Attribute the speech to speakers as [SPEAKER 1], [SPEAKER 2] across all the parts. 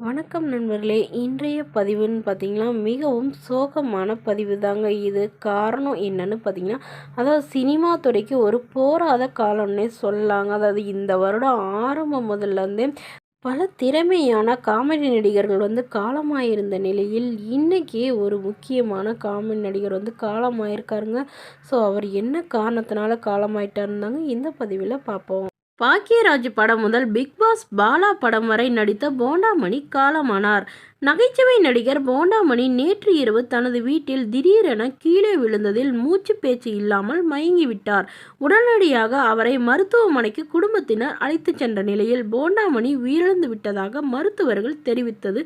[SPEAKER 1] வணக்கம் நண்பர்களே இன்றைய பதிவுன்னு பார்த்தீங்கன்னா மிகவும் சோகமான பதிவு தாங்க இது. காரணம் என்னன்னு பார்த்தீங்கன்னா அதாவது சினிமா துறைக்கு ஒரு போராத காலம்னே சொல்லலாங்க. அதாவது இந்த வருடம் ஆரம்பம் முதல்லேருந்தே பல திறமையான காமெடி நடிகர்கள் வந்து காலமாயிருந்த நிலையில் இன்றைக்கி ஒரு முக்கியமான காமெடி நடிகர் வந்து காலமாயிருக்காருங்க. ஸோ அவர் என்ன காரணத்தினால காலமாயிட்டாருந்தாங்க இந்த பதிவில் பார்ப்போம். பாக்கியராஜ் படம் முதல் பிக் பாஸ் பாலா படம் வரை நடித்த போண்டாமணி காலமானார். நகைச்சுவை நடிகர் போண்டாமணி நேற்று இரவு தனது வீட்டில் திடீரென கீழே விழுந்ததில் மூச்சு பேச்சு இல்லாமல் மயங்கிவிட்டார். உடனடியாக அவரை மருத்துவமனைக்கு குடும்பத்தினர் அழைத்துச் சென்ற நிலையில் போண்டாமணி உயிரிழந்து விட்டதாக மருத்துவர்கள் தெரிவித்தது.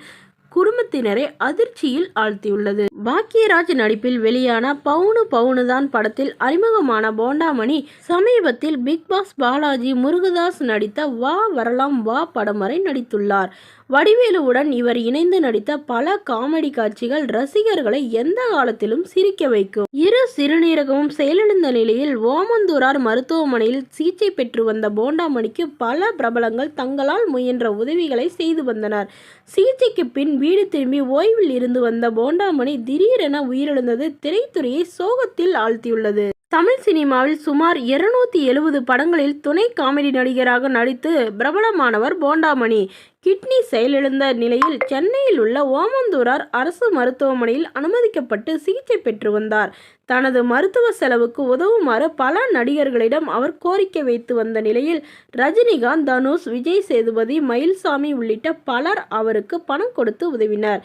[SPEAKER 1] குடும்பத்தினரை அதிர்ச்சியில் ஆழ்த்தியுள்ளது. பாக்கியராஜ் நடிப்பில் வெளியான பவுனு பவுனுதான் படத்தில் அறிமுகமான போண்டாமணி சமீபத்தில் பிக் பாஸ் பாலாஜி முருகதாஸ் நடித்த வா வரலாம் வா படம் வரை நடித்துள்ளார். வடிவேலுவுடன் இவர் இணைந்து நடித்த பல காமெடி காட்சிகள் ரசிகர்களை எந்த காலத்திலும் சிரிக்க வைக்கும். இரு சிறுநீரகமும் செயலிழந்த நிலையில் ஓமந்தூரார் மருத்துவமனையில் சிகிச்சை பெற்று வந்த போண்டாமணிக்கு பல பிரபலங்கள் தங்களால் முயன்ற உதவிகளை செய்து வந்தனர். சிகிச்சைக்கு பின் வீடு திரும்பி ஓய்வில் இருந்து வந்த போண்டாமணி திடீரென உயிரிழந்தது திரைத்துறையை சோகத்தில் ஆழ்த்தியுள்ளது. தமிழ் சினிமாவில் சுமார் இருநூத்தி எழுபது படங்களில் துணை காமெடி நடிகராக நடித்து பிரபலமானவர் போண்டாமணி. கிட்னி செயலிழந்த நிலையில் சென்னையில் உள்ள ஓமந்தூரார் அரசு மருத்துவமனையில் அனுமதிக்கப்பட்டு சிகிச்சை பெற்று வந்தார். தனது மருத்துவ செலவுக்கு உதவுமாறு பல நடிகர்களிடம் அவர் கோரிக்கை வைத்து வந்த நிலையில் ரஜினிகாந்த் தனுஷ் விஜய் சேதுபதி மயில்சாமி உள்ளிட்ட பலர் அவருக்கு பணம் கொடுத்து உதவினர்.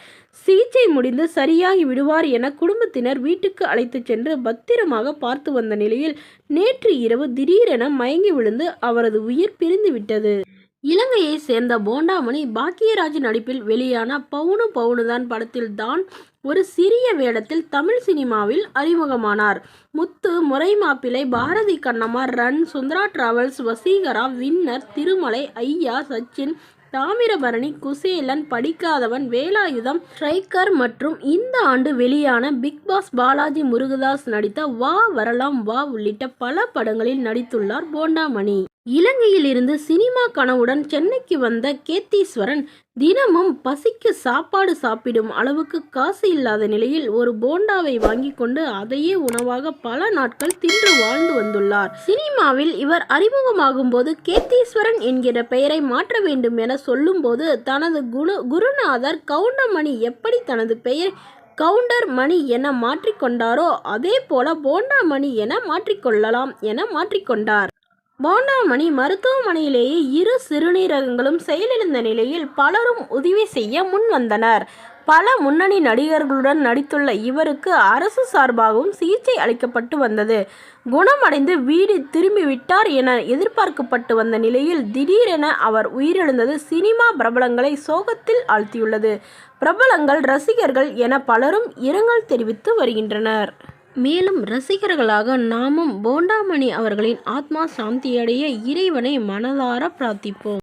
[SPEAKER 1] சிகிச்சை முடிந்து சரியாகி விடுவார் என குடும்பத்தினர் வீட்டுக்கு அழைத்துச் சென்று பத்திரமாக பார்த்து வந்த நிலையில் நேற்று இரவு திடீரென மயங்கி விழுந்து அவரது உயிர் பிரிந்து விட்டது. இலங்கையை சேர்ந்த போண்டாமணி பாக்கியராஜ் நடிப்பில் வெளியான பவுனு பவுனுதான் படத்தில் தான் ஒரு சிறிய வேடத்தில் தமிழ் சினிமாவில் அறிமுகமானார். Muthu Murai Mappillai Bharathi Kannamma run Sundara travels Vaseegara winner Thirumalai Aiyaa Sachin Thamirabarani Kuselan படிக்காதவன் வேலாயுதம் ஸ்ட்ரைக்கர் மற்றும் இந்த ஆண்டு வெளியான பிக் பாஸ் பாலாஜி முருகதாஸ் நடித்த வா வரலாம் வா உள்ளிட்ட பல படங்களில் நடித்துள்ளார் போண்டாமணி. இலங்கையில் இருந்து சினிமா கனவுடன் சென்னைக்கு வந்த கேத்தீஸ்வரன் தினமும் பசிக்கு சாப்பாடு சாப்பிடும் அளவுக்கு காசு இல்லாத நிலையில் ஒரு போண்டாவை வாங்கி கொண்டு அதையே உணவாக பல நாட்கள் தின்று வாழ்ந்து வந்துள்ளார். சினிமாவில் இவர் அறிமுகமாகும் போது கேத்தீஸ்வரன் என்கிற பெயரை மாற்ற வேண்டும் என சொல்லும்போது தனது குரு குருநாதர் கவுண்டமணி எப்படி தனது பெயர் கவுண்டர் மணி என மாற்றிக்கொண்டாரோ அதே போல போண்டா மணி என மாற்றிக்கொள்ளலாம் என மாற்றிக்கொண்டார் போண்டாமணி மருத்துவமனையிலேயே இரு சிறுநீரகங்களும் செயலிழந்த நிலையில் பலரும் உதவி செய்ய முன் வந்தனர். பல முன்னணி நடிகர்களுடன் நடித்துள்ள இவருக்கு அரசு சார்பாகவும் சிகிச்சை அளிக்கப்பட்டு வந்தது. குணமடைந்து வீடு திரும்பிவிட்டார் என எதிர்பார்க்கப்பட்டு வந்த நிலையில் திடீரென அவர் உயிரிழந்தது சினிமா பிரபலங்களை சோகத்தில் ஆழ்த்தியுள்ளது. பிரபலங்கள் ரசிகர்கள் என பலரும் இரங்கல் தெரிவித்து வருகின்றனர். மேலும் ரசிகர்களாக நாமும் போண்டாமணி அவர்களின் ஆத்மா சாந்தியடைய இறைவனை மனதார பிரார்த்திப்போம்.